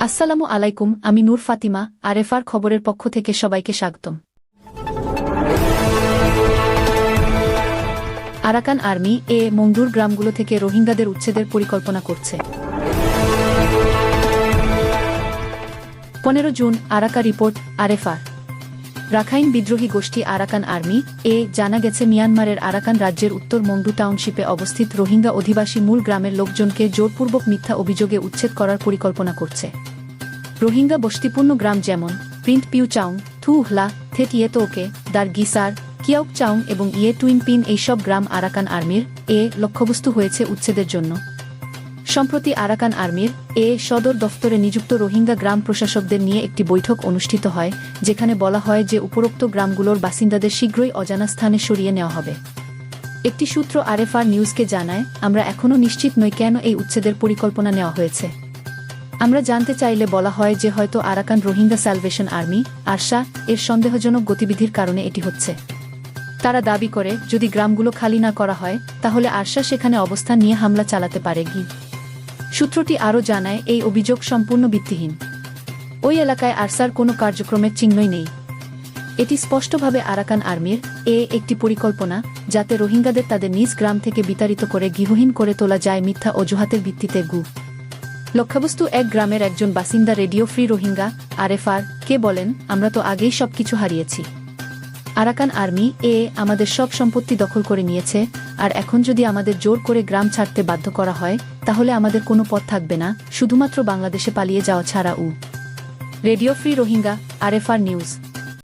আসসালামু আলাইকুম, আমি নূর ফাতিমা, আরেফার খবরের পক্ষ থেকে সবাইকে স্বাগতম। আরাকান আর্মি এ মংডুর গ্রামগুলো থেকে রোহিঙ্গাদের উচ্ছেদের পরিকল্পনা করছে। পনেরো জুন, আরাকা রিপোর্ট, আরেফার। রাখাইন বিদ্রোহী গোষ্ঠী আরাকান আর্মি, এ, জানা গেছে মিয়ানমারের আরাকান রাজ্যের উত্তর মংডু টাউনশিপে অবস্থিত রোহিঙ্গা অধিবাসী মূল গ্রামের লোকজনকে জোরপূর্বক মিথ্যা অভিযোগে উচ্ছেদ করার পরিকল্পনা করছে। রোহিঙ্গা বস্তিপূর্ণ গ্রাম যেমন, প্রিন্ট পিউ চাউং, থু হলা, থেট ইয়েতোকে দার গিসার, কিয়াউক চাউং এবং ইয়ে টুইন পিন এইসব গ্রাম আরাকান আর্মির, এ, লক্ষ্যবস্তু হয়েছে উচ্ছেদের জন্য। সম্প্রতি আরাকান আর্মির এ সদর দফতরে নিযুক্ত রোহিঙ্গা গ্রাম প্রশাসকদের নিয়ে একটি বৈঠক অনুষ্ঠিত হয়, যেখানে বলা হয় যে উপরোক্ত গ্রামগুলোর বাসিন্দাদের শীঘ্রই অজানা স্থানে সরিয়ে নেওয়া হবে। একটি সূত্র আরএফআর নিউজকে জানায়, আমরা এখনও নিশ্চিত নই কেন এই উচ্ছেদের পরিকল্পনা নেওয়া হয়েছে। আমরা জানতে চাইলে বলা হয় যে হয়তো Arakan Rohingya salvation army, ARSA, এর সন্দেহজনক গতিবিধির কারণে এটি হচ্ছে। তারা দাবি করে, যদি গ্রামগুলো খালি না করা হয়, তাহলে আরশা সেখানে অবস্থান নিয়ে হামলা চালাতে পারে কি সূত্রটি আরও জানায়, এই অভিযোগ সম্পূর্ণ ভিত্তিহীন। ওই এলাকায় আরসার কোনো কার্যক্রমের চিহ্নই নেই। এটি স্পষ্টভাবে আরাকান আর্মির এ একটি পরিকল্পনা, যাতে রোহিঙ্গাদের তাদের নিজ গ্রাম থেকে বিতাড়িত করে গৃহহীন করে তোলা যায় মিথ্যা অজুহাতের ভিত্তিতে গু। লক্ষ্যবস্তু, এক গ্রামের একজন বাসিন্দা রেডিও ফ্রি রোহিঙ্গা, আরএফআর, কে বলেন, আমরা তো আগেই সবকিছু হারিয়েছি। আরাকান আর্মি এ আমাদের সব সম্পত্তি দখল করে নিয়েছে, আর এখন যদি আমাদের জোর করে গ্রাম ছাড়তে বাধ্য করা হয়, তাহলে আমাদের কোনো পথ থাকবে না, শুধুমাত্র বাংলাদেশে পালিয়ে যাওয়া ছাড়া উ। Radio free Rohingya, RFR news.